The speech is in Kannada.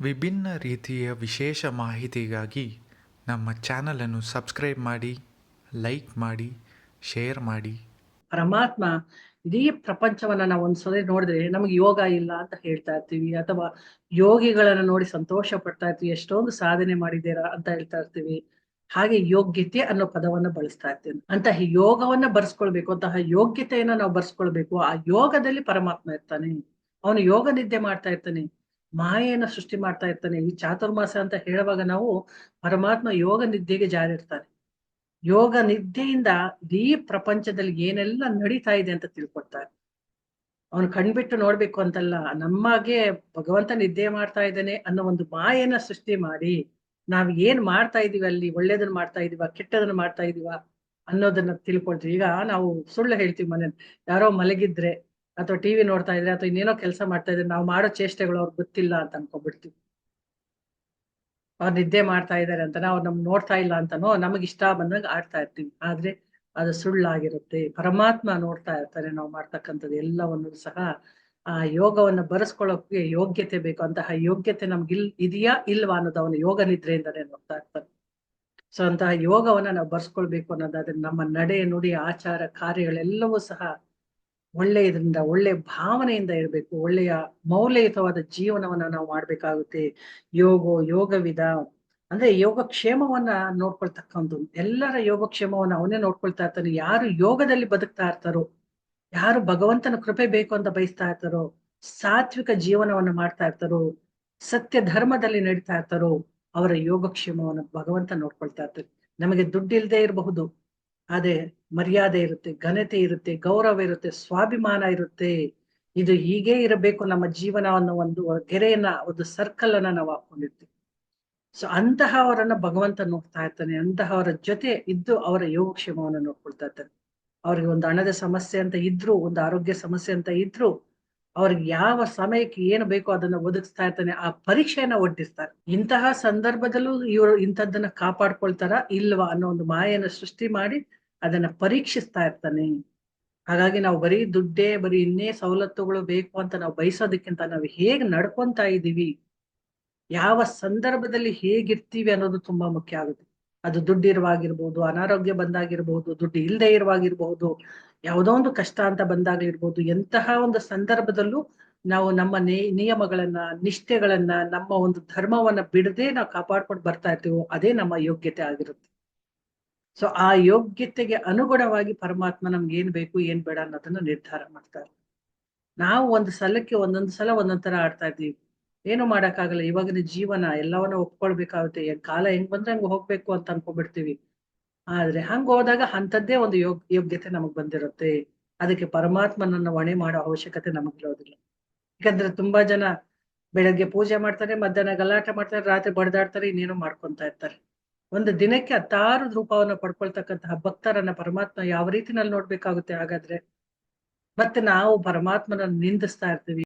ವಿಭಿನ್ನ ರೀತಿಯ ವಿಶೇಷ ಮಾಹಿತಿಗಾಗಿ ನಮ್ಮ ಚಾನಲನ್ನು ಸಬ್ಸ್ಕ್ರೈಬ್ ಮಾಡಿ, ಲೈಕ್ ಮಾಡಿ, ಶೇರ್ ಮಾಡಿ. ಪರಮಾತ್ಮ ಇಡೀ ಪ್ರಪಂಚವನ್ನ ನಾವು ಒಂದ್ಸಲ ನೋಡಿದ್ರೆ ನಮಗೆ ಯೋಗ ಇಲ್ಲ ಅಂತ ಹೇಳ್ತಾ ಇರ್ತೀವಿ, ಅಥವಾ ಯೋಗಿಗಳನ್ನ ನೋಡಿ ಸಂತೋಷ ಪಡ್ತಾ ಇರ್ತೀವಿ, ಎಷ್ಟೊಂದು ಸಾಧನೆ ಮಾಡಿದ್ದೀರಾ ಅಂತ ಹೇಳ್ತಾ ಇರ್ತೀವಿ, ಹಾಗೆ ಯೋಗ್ಯತೆ ಅನ್ನೋ ಪದವನ್ನ ಬಳಸ್ತಾ ಇರ್ತೀವಿ. ಅಂತಹ ಯೋಗವನ್ನ ಬರ್ಸ್ಕೊಳ್ಬೇಕು, ಅಂತಹ ಯೋಗ್ಯತೆಯನ್ನ ನಾವು ಬರ್ಸ್ಕೊಳ್ಬೇಕು, ಆ ಯೋಗದಲ್ಲಿ ಪರಮಾತ್ಮ ಇರ್ತಾನೆ. ಅವನು ಯೋಗ ನಿದ್ದೆ ಮಾಡ್ತಾ ಇರ್ತಾನೆ. ಮಾಯೆಯನ್ನ ಸೃಷ್ಟಿ ಮಾಡ್ತಾ ಇರ್ತಾನೆ. ಈ ಚಾತುರ್ಮಾಸ ಅಂತ ಹೇಳುವಾಗ ನಾವು ಪರಮಾತ್ಮ ಯೋಗ ನಿದ್ದೆಗೆ ಜಾರಿರ್ತಾನೆ. ಯೋಗ ನಿದ್ದೆಯಿಂದ ಇಡೀ ಪ್ರಪಂಚದಲ್ಲಿ ಏನೆಲ್ಲ ನಡೀತಾ ಇದೆ ಅಂತ ತಿಳ್ಕೊಡ್ತಾರೆ ಅವನು ಕಣ್ಬಿಟ್ಟು ನೋಡ್ಬೇಕು ಅಂತಲ್ಲ ನಮಗೆ ಭಗವಂತ ನಿದ್ದೆ ಮಾಡ್ತಾ ಇದ್ದಾನೆ ಅನ್ನೋ ಒಂದು ಮಾಯೆನ ಸೃಷ್ಟಿ ಮಾಡಿ, ನಾವ್ ಏನ್ ಮಾಡ್ತಾ ಇದೀವಿ ಅಲ್ಲಿ, ಒಳ್ಳೇದನ್ನ ಮಾಡ್ತಾ ಇದೀವ, ಕೆಟ್ಟದನ್ನ ಮಾಡ್ತಾ ಇದೀವ ಅನ್ನೋದನ್ನ ತಿಳ್ಕೊಳ್ತೀವಿ ಈಗ ನಾವು ಸುಳ್ಳು ಹೇಳ್ತೀವಿ ಮನೇಲಿ ಯಾರೋ ಮಲಗಿದ್ರೆ ಅಥವಾ ಟಿವಿ ನೋಡ್ತಾ ಇದ್ರೆ ಅಥವಾ ಇನ್ನೇನೋ ಕೆಲಸ ಮಾಡ್ತಾ ಇದ್ರೆ ನಾವು ಮಾಡೋ ಚೇಷ್ಟೆಗಳು ಅವ್ರಿಗೆ ಗೊತ್ತಿಲ್ಲ ಅಂತ ಅನ್ಕೊಂಡ್ಬಿಡ್ತೀವಿ. ಅವ್ರು ನಿದ್ದೆ ಮಾಡ್ತಾ ಇದ್ದಾರೆ ಅಂತ ಅವ್ರು ನಮ್ಗೆ ನೋಡ್ತಾ ಇಲ್ಲ ಅಂತನೋ ನಮಗೆ ಇಷ್ಟ ಬಂದಾಗ ಆಡ್ತಾ ಇರ್ತೀವಿ. ಆದ್ರೆ ಅದು ಸುಳ್ಳಾಗಿರುತ್ತೆ. ಪರಮಾತ್ಮ ನೋಡ್ತಾ ಇರ್ತಾರೆ ನಾವು ಮಾಡ್ತಕ್ಕಂಥದ್ದು ಎಲ್ಲವನ್ನು ಸಹ ಆ ಯೋಗವನ್ನ ಬರೆಸ್ಕೊಳ್ಳೋಕೆ ಯೋಗ್ಯತೆ ಬೇಕು. ಅಂತಹ ಯೋಗ್ಯತೆ ನಮ್ಗೆ ಇಲ್ ಇದೆಯಾ ಇಲ್ವಾ ಅನ್ನೋದು ಅವನು ಯೋಗ ನಿದ್ರೆಯಿಂದಲೇ ನೋಡ್ತಾ ಇರ್ತಾನೆ ಸೊ ಅಂತಹ ಯೋಗವನ್ನ ನಾವು ಬರ್ಸ್ಕೊಳ್ಬೇಕು ಅನ್ನೋದಾದ್ರೆ ನಮ್ಮ ನಡೆ ನುಡಿ, ಆಚಾರ, ಕಾರ್ಯಗಳೆಲ್ಲವೂ ಸಹ ಒಳ್ಳೆಯದ್ರಿಂದ ಒಳ್ಳೆ ಭಾವನೆಯಿಂದ ಇರಬೇಕು, ಒಳ್ಳೆಯ ಮೌಲ್ಯಯುತವಾದ ಜೀವನವನ್ನ ನಾವು ಮಾಡ್ಬೇಕಾಗುತ್ತೆ. ಯೋಗೋ, ಯೋಗವಿದ, ಅಂದ್ರೆ ಯೋಗಕ್ಷೇಮವನ್ನ ನೋಡ್ಕೊಳ್ತಕ್ಕಂಥ ಎಲ್ಲರ ಯೋಗಕ್ಷೇಮವನ್ನ ಅವನೇ ನೋಡ್ಕೊಳ್ತಾ ಇರ್ತಾನೆ. ಯಾರು ಯೋಗದಲ್ಲಿ ಬದುಕ್ತಾ ಇರ್ತಾರೋ, ಯಾರು ಭಗವಂತನ ಕೃಪೆ ಬೇಕು ಅಂತ ಬಯಸ್ತಾ ಇರ್ತಾರೋ, ಸಾತ್ವಿಕ ಜೀವನವನ್ನ ಮಾಡ್ತಾ ಇರ್ತಾರೋ, ಸತ್ಯ ಧರ್ಮದಲ್ಲಿ ನಡೀತಾ ಇರ್ತಾರೋ, ಅವರ ಯೋಗಕ್ಷೇಮವನ್ನು ಭಗವಂತ ನೋಡ್ಕೊಳ್ತಾ ಇರ್ತಾರೆ ನಮಗೆ ದುಡ್ಡು ಇಲ್ಲದೆ ಇರಬಹುದು. ಅದೇ ಮರ್ಯಾದೆ ಇರುತ್ತೆ, ಘನತೆ ಇರುತ್ತೆ, ಗೌರವ ಇರುತ್ತೆ, ಸ್ವಾಭಿಮಾನ ಇರುತ್ತೆ. ಇದು ಹೀಗೆ ಇರಬೇಕು ನಮ್ಮ ಜೀವನವನ್ನು ಒಂದು ಗೆರೆಯನ್ನ, ಒಂದು ಸರ್ಕಲ್ ಅನ್ನ ನಾವು ಹಾಕೊಂಡಿರ್ತೀವಿ. ಸೊ ಅಂತಹವರನ್ನ ಭಗವಂತ ನೋಡ್ತಾ ಇರ್ತಾನೆ ಅಂತಹವರ ಜೊತೆ ಇದ್ದು ಅವರ ಯೋಗಕ್ಷೇಮವನ್ನು ನೋಡ್ಕೊಳ್ತಾ ಇರ್ತಾನೆ. ಅವ್ರಿಗೆ ಒಂದು ಹಣದ ಸಮಸ್ಯೆ ಅಂತ ಇದ್ರು, ಒಂದು ಆರೋಗ್ಯ ಸಮಸ್ಯೆ ಅಂತ ಇದ್ರು, ಅವ್ರಿಗೆ ಯಾವ ಸಮಯಕ್ಕೆ ಏನು ಬೇಕೋ ಅದನ್ನ ಒದಗಿಸ್ತಾ ಇರ್ತಾನೆ, ಆ ಪರೀಕ್ಷೆಯನ್ನ ಒಡ್ಡಿಸ್ತಾರೆ ಇಂತಹ ಸಂದರ್ಭದಲ್ಲೂ ಇವರು ಇಂಥದ್ದನ್ನ ಕಾಪಾಡ್ಕೊಳ್ತಾರ, ಇಲ್ವಾ ಅನ್ನೋ ಒಂದು ಮಾಯೆಯನ್ನು ಸೃಷ್ಟಿ ಮಾಡಿ ಅದನ್ನ ಪರೀಕ್ಷಿಸ್ತಾ ಇರ್ತಾನೆ. ಹಾಗಾಗಿ ನಾವು ಬರೀ ದುಡ್ಡೇ, ಬರೀ ಇನ್ನೇ ಸವಲತ್ತುಗಳು ಬೇಕು ಅಂತ ನಾವು ಬಯಸೋದಕ್ಕಿಂತ ನಾವು ಹೇಗ್ ನಡ್ಕೊಂತಾ ಇದೀವಿ ಯಾವ ಸಂದರ್ಭದಲ್ಲಿ ಹೇಗಿರ್ತೀವಿ ಅನ್ನೋದು ತುಂಬಾ ಮುಖ್ಯ ಆಗುತ್ತೆ. ಅದು ದುಡ್ಡು ಇರುವಾಗಿರ್ಬೋದು ಅನಾರೋಗ್ಯ ಬಂದಾಗಿರ್ಬಹುದು ದುಡ್ಡು ಇಲ್ಲದೆ ಇರುವಾಗಿರ್ಬಹುದು ಯಾವುದೋ ಒಂದು ಕಷ್ಟ ಅಂತ ಬಂದಾಗಿರ್ಬೋದು, ಎಂತಹ ಒಂದು ಸಂದರ್ಭದಲ್ಲೂ ನಾವು ನಮ್ಮ ನಿಯಮಗಳನ್ನ, ನಿಷ್ಠೆಗಳನ್ನ, ನಮ್ಮ ಒಂದು ಧರ್ಮವನ್ನ ಬಿಡದೆ ನಾವು ಕಾಪಾಡ್ಕೊಂಡು ಬರ್ತಾ ಇರ್ತೀವೋ, ಅದೇ ನಮ್ಮ ಯೋಗ್ಯತೆ ಆಗಿರುತ್ತೆ. ಸೊ ಆ ಯೋಗ್ಯತೆಗೆ ಅನುಗುಣವಾಗಿ ಪರಮಾತ್ಮ ನಮ್ಗೆ ಏನ್ ಬೇಕು, ಏನ್ ಬೇಡ ಅನ್ನೋದನ್ನ ನಿರ್ಧಾರ ಮಾಡ್ತಾರೆ. ನಾವು ಒಂದು ಸಲಕ್ಕೆ ಒಂದೊಂದು ಸಲ ಒಂದೊಂದ್ ತರ ಆಡ್ತಾ ಇದ್ದೀವಿ. ಏನು ಮಾಡಕ್ಕಾಗಲ್ಲ. ಇವಾಗಿನ ಜೀವನ ಎಲ್ಲವನ್ನ ಒಪ್ಕೊಳ್ಬೇಕಾಗುತ್ತೆ. ಕಾಲ ಹೆಂಗ್ ಬಂದ್ರೆ ಹಂಗ ಹೋಗ್ಬೇಕು ಅಂತ ಅನ್ಕೊಂಡ್ಬಿಡ್ತೀವಿ. ಆದ್ರೆ ಹಂಗ ಹೋದಾಗ ಅಂತದ್ದೇ ಒಂದು ಯೋಗ್, ಯೋಗ್ಯತೆ ನಮಗ್ ಬಂದಿರುತ್ತೆ. ಅದಕ್ಕೆ ಪರಮಾತ್ಮನನ್ನ ಹೊಣೆ ಮಾಡೋ ಅವಶ್ಯಕತೆ ನಮಗಿರೋದಿಲ್ಲ. ಯಾಕಂದ್ರೆ ತುಂಬಾ ಜನ ಬೆಳಗ್ಗೆ ಪೂಜೆ ಮಾಡ್ತಾರೆ, ಮಧ್ಯಾಹ್ನ ಗಲಾಟೆ ಮಾಡ್ತಾರೆ, ರಾತ್ರಿ ಬಡ್ದಾಡ್ತಾರೆ, ಇನ್ನೇನೋ ಮಾಡ್ಕೊಂತ ಇರ್ತಾರೆ. ಒಂದು ದಿನಕ್ಕೆ ಹತ್ತಾರು ರೂಪವನ್ನ ಪಡ್ಕೊಳ್ತಕ್ಕಂತಹ ಭಕ್ತರನ್ನ ಪರಮಾತ್ಮ ಯಾವ ರೀತಿನಲ್ಲಿ ನೋಡ್ಬೇಕಾಗುತ್ತೆ ಹಾಗಾದ್ರೆ? ಮತ್ತೆ ನಾವು ಪರಮಾತ್ಮನ ನಿಂದಿಸ್ತಾ ಇರ್ತೀವಿ.